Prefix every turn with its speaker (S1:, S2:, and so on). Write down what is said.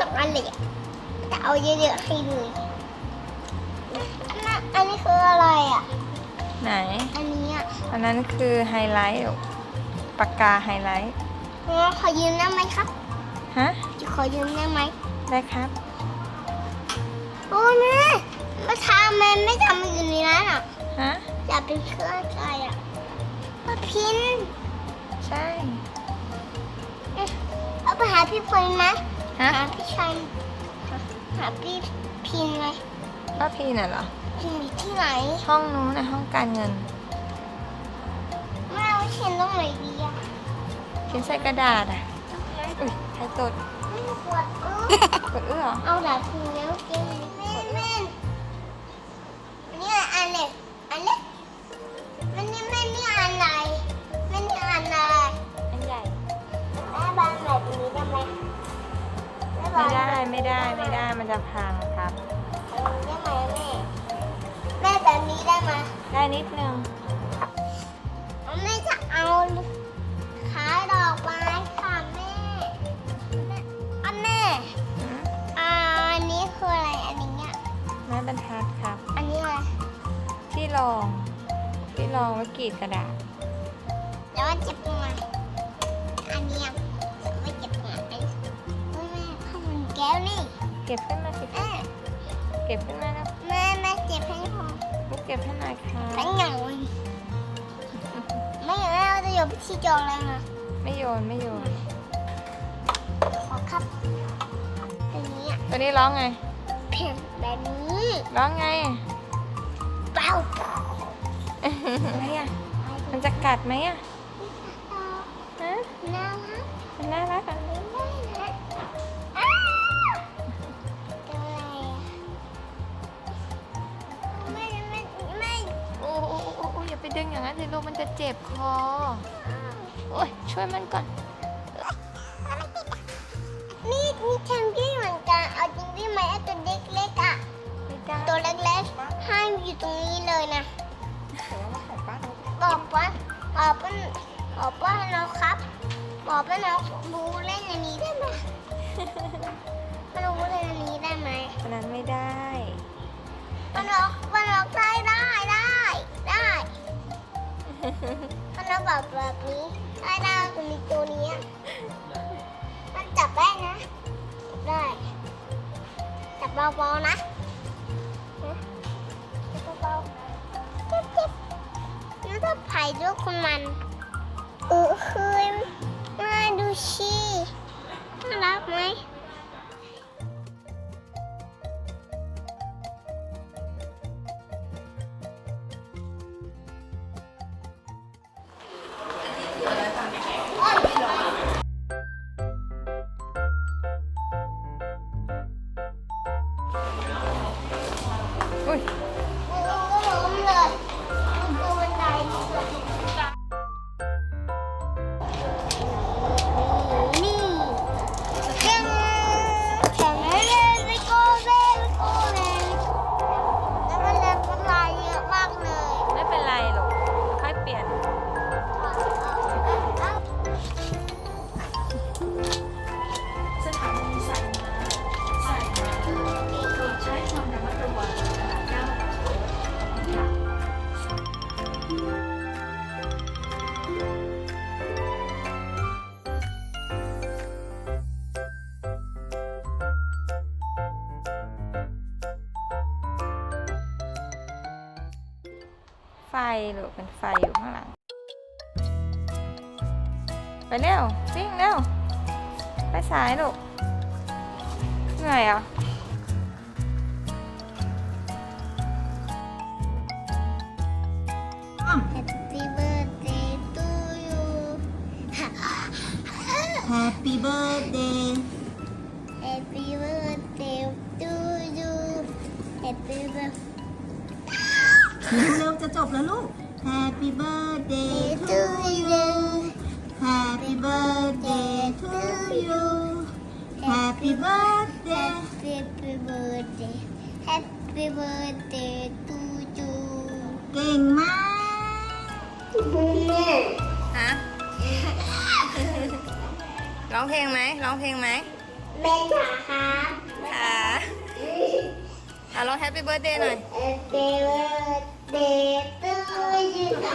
S1: สองอันเลยอะจะเอาเยอะๆให้เลยน่ะอันนี้คืออะไรอะ
S2: ไหน
S1: อันนี้อะ
S2: อันนั้นคือไฮไลท์ลูกปากกาไฮไลท์
S1: งั้นขอยืมได้ไหมครับ
S2: ฮะ
S1: จะขอยืมได้ไหม
S2: ได้ครับ
S1: โอ้แม่มาทำมันไม่ทำมันอยู่ในนั้นอะ
S2: ฮะ
S1: อยากเป็นเพื่อนใจอะมาพิน
S2: ใช่
S1: เอ๊ะเอาไปหาพี่พลไหม
S2: ฮะ
S1: หาพี่ชัยหาหาพี่พินไหม
S2: ป้าพีน่ะเหรอ
S1: พินอยู่ที่ไหน
S2: ห้องนู้นนะห้องการเงิน
S1: แม่เอาเขียนตรงไหนดีอะ
S2: เขียนใส่กระดาษอะ อุ้ยใครตด
S1: ไม่ปวดเออก
S2: ดเอื้อเหรอ
S1: เอาดาบพินแล้วกิน ได้แบบ
S2: ไม่ได้ไม่ได้มันจะพังครับ
S1: ได้ไหมแม่แม่แบบนี้ได้ไหม
S2: ได้นิดนึง
S1: แม่จะเอาขายดอกไม้ค่ะแม่แม่อะแม่
S2: หืม
S1: อ่าอันนี้คืออะไรอันนี้อะ
S2: ไม้บรรทัดครับ
S1: อันนี้อะไร
S2: ที่รองที่รองไว้กรีดกระดาษ
S1: แล้วมันเจ็บตรงไหนอันนี้ แก้วนี่
S2: เก็บขึ้นมาสิ
S1: แม่
S2: เก็บขึ้นมาแล้ว
S1: แม่แม่เจ็บให้พอ
S2: ลูกเก็บให้หน่อยค่ะ
S1: แม่เหงาไม่แม่เราจะอยู่ที่จองแล้วนะ
S2: ไม่โยนไม่โยน
S1: ขอครับอันนี้อะ
S2: ตัวนี้ร้องไง
S1: เพียงแบบนี้
S2: ร้องไง
S1: เปล่า
S2: อะไรอะมันจะกัดไหมอะฮะ
S1: น่ารัก
S2: มันน่ารักอะ
S1: ไม่ได้นะ
S2: ดึงอย่างนั้นสิลูกมันจะเจ็บคอ โอ้ยช่วยมันก่อน
S1: นี่นี่แทมพี่เหมือนกัน เอาจริงพี่ไหมไอ้ตัวเล็กๆอะ
S2: ไม่ได้
S1: ตัวเล็กๆห้ามอยู่ตรงนี้เลยนะ
S2: แต่ว่าของป้าต้อง
S1: บอกว่าบอกว่าบอกว่าน้องครับ บอกว่าน้องรู้เล่นอันนี้ได้ไหมมันรู้เล่นอันนี้ได้ไหม
S2: อันนั้นไม่ได้
S1: มันน้องมันน้องได้ได้ได้ได้ มันน้องบแบบนี้ได้ได้ตัวนี้ตัวนี้ มันจับได้นะ ได้ จับเบาๆนะจับเบาๆจิ๊บจิ๊บแล้วถ้าไผ่ด้วยคุณมันเออคืนมาดูชีน่ารักไหม ไฟ
S2: ลูกเป็นไฟอยู่ข้างหลัง ไปเร็ววิ่งเร็ว ไปสายลูกเหนื่อยเหรอะ
S1: Happy birthday to you
S3: Happy birthday
S1: Happy birthday to you Happy birthday
S3: เร็วๆจะจบแล้วลูก Happy birthday to you Happy birthday to you Happy birthday
S1: Happy birthday Happy birthday to you
S3: เก่งมาก
S2: ฮะร้องเพลงไหมร้องเพลงไหม
S1: แม่จ๋าครับ
S2: ค่ะอะร้องแฮปปี้เบิร์ดเดย์หน่อย
S1: Happy birthday D tujuh